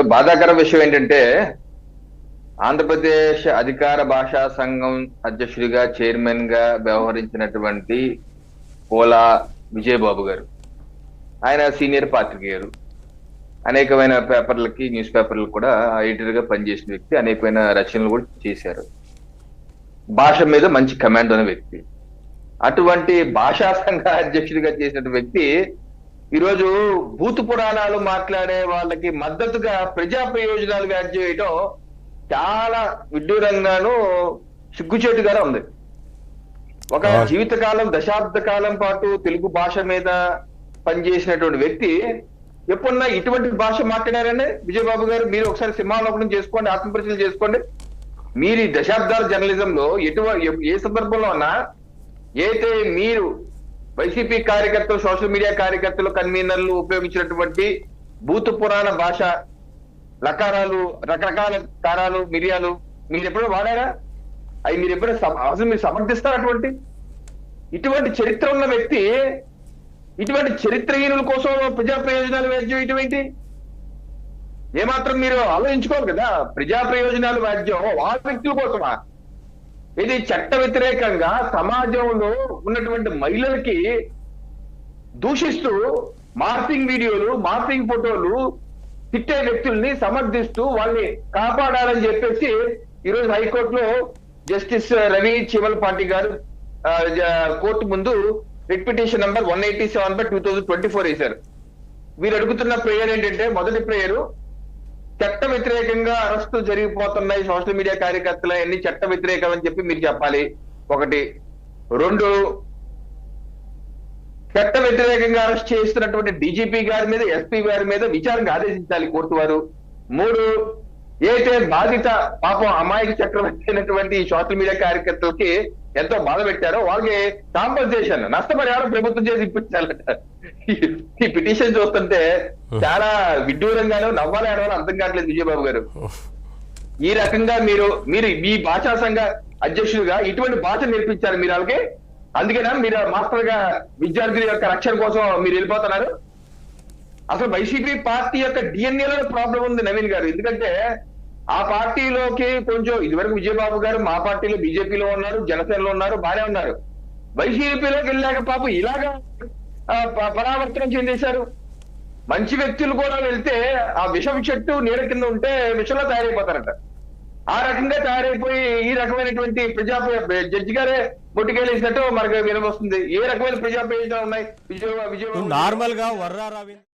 బాధాకర విషయం ఏంటంటే ఆంధ్రప్రదేశ్ అధికార భాషా సంఘం అధ్యక్షుడిగా చైర్మన్గా వ్యవహరించినటువంటి పోలా విజయబాబు గారు. ఆయన సీనియర్ పాత్రికేయులు. అనేకమైన పేపర్లకి న్యూస్ పేపర్లకు కూడా ఎడిటర్గా పనిచేసిన వ్యక్తి అనేకమైన రచనలు కూడా చేశారు. భాష మీద మంచి కమాండ్ ఉన్న వ్యక్తి. అటువంటి భాషా సంఘ అధ్యక్షుడిగా చేసిన వ్యక్తి ఈరోజు భూత పురాణాలు మాట్లాడే వాళ్ళకి మద్దతుగా ప్రజా ప్రయోజనాలు వ్యాఖ్య చేయటం చాలా విడ్డూరంగాను సిగ్గుచేటుగానే ఉంది. ఒక. జీవితకాలం దశాబ్ద కాలం పాటు తెలుగు భాష మీద పనిచేసినటువంటి వ్యక్తి ఎప్పుడన్నా ఇటువంటి భాష మాట్లాడారండి? విజయబాబు గారు మీరు ఒకసారి సింహాలోకనం చేసుకోండి ఆత్మపరిచయం చేసుకోండి. మీరు ఈ దశాబ్దాల జర్నలిజంలో ఎటువంటి ఏ సందర్భంలో ఉన్నా అయితే మీరు వైసీపీ కార్యకర్తలు సోషల్ మీడియా కార్యకర్తలు కన్వీనర్లు ఉపయోగించినటువంటి భూత పురాణ భాష లకారాలు రకరకాల కారాలు మిరియాలు మీరు ఎప్పుడు వాడారా? అవి మీరు ఎప్పుడు అసలు మీరు సమర్థిస్తారు అటువంటి? ఇటువంటి చరిత్ర ఉన్న వ్యక్తి ఇటువంటి చరిత్రహీనుల కోసం ప్రజా ప్రయోజనాలు వ్యాజ్యం ఇటువంటి ఏమాత్రం మీరు ఆలోచించుకోవాలి కదా ప్రజా ప్రయోజనాలు వ్యాజ్యం వాళ్ళ వ్యక్తుల కోసమా? ఇది చట్ట వ్యతిరేకంగా సమాజంలో ఉన్నటువంటి మహిళలకి దూషిస్తూ మార్పింగ్ వీడియోలు మార్పింగ్ ఫోటోలు తిట్టే వ్యక్తుల్ని సమర్థిస్తూ వాళ్ళని కాపాడాలని చెప్పేసి ఈరోజు హైకోర్టులో జస్టిస్ రవి చివల్పాటి గారు కోర్టు ముందు writ petition number one eighty seven by two thousand twenty four వేశారు. వీరు అడుగుతున్న ప్రేయర్ ఏంటంటే మొదటి ప్రేయరు చట్ట వ్యతిరేకంగా అరెస్టు జరిగిపోతున్నాయి సోషల్ మీడియా కార్యకర్తలు. అన్ని చట్ట వ్యతిరేకం అని చెప్పి మీరు చెప్పాలి. ఒకటి. రెండు. చట్ట వ్యతిరేకంగా అరెస్ట్ చేస్తున్నటువంటి డీజీపీ గారి మీద ఎస్పీ గారి మీద విచారణ ఆదేశించాలి కోర్టు వారు. మూడు. ఏదైతే బాధిత పాపం అమాయక చక్రవర్తి అయినటువంటి సోషల్ మీడియా కార్యకర్తలకి ఎంతో బాధ పెట్టారో వాళ్ళకి కాంపన్సేషన్ నష్టపరిహారం ప్రభుత్వం చేసి ఇప్పించాలంట. ఈ- పిటిషన్ చూస్తుంటే చాలా విడ్డూరంగానూ నవ్వాలి ఆడవాళ్ళు అర్థం కావట్లేదు విజయబాబు గారు. ఈ రకంగా మీరు మీరు మీ భాషా సంఘ అధ్యక్షుడిగా ఇటువంటి భాష నేర్పించారు మీరు వాళ్ళకి? అందుకేనా మీరు మాస్టర్గా విద్యార్థుల యొక్క రక్షణ కోసం మీరు వెళ్ళిపోతున్నారు? అసలు వైసీపీ పార్టీ యొక్క డిఎన్ఏలో లో ప్రాబ్లం ఉంది నవీన్ గారు. ఎందుకంటే ఆ పార్టీలోకి కొంచెం ఇదివరకు విజయబాబు గారు మా పార్టీలో బీజేపీలో ఉన్నారు జనసేనలో ఉన్నారు బానే ఉన్నారు. వైసీపీలోకి వెళ్ళాక పాపం ఇలాగా ప- పరావర్తనం చెందేశారు. మంచి వ్యక్తులు కూడా వెళ్తే ఆ విషం చెట్టు నీడ కింద ఉంటే విషంలో తయారైపోతారట. ఆ రకంగా తయారైపోయి ఈ రకమైనటువంటి ప్రజా జడ్జి గారే బొట్టుకెళ్ళేసినట్టు మనకు వినవస్తుంది ఏ రకమైన ప్రజా ప్రయోజనాలు ఉన్నాయి? విజయ విజయ నార్మల్గా వర్రా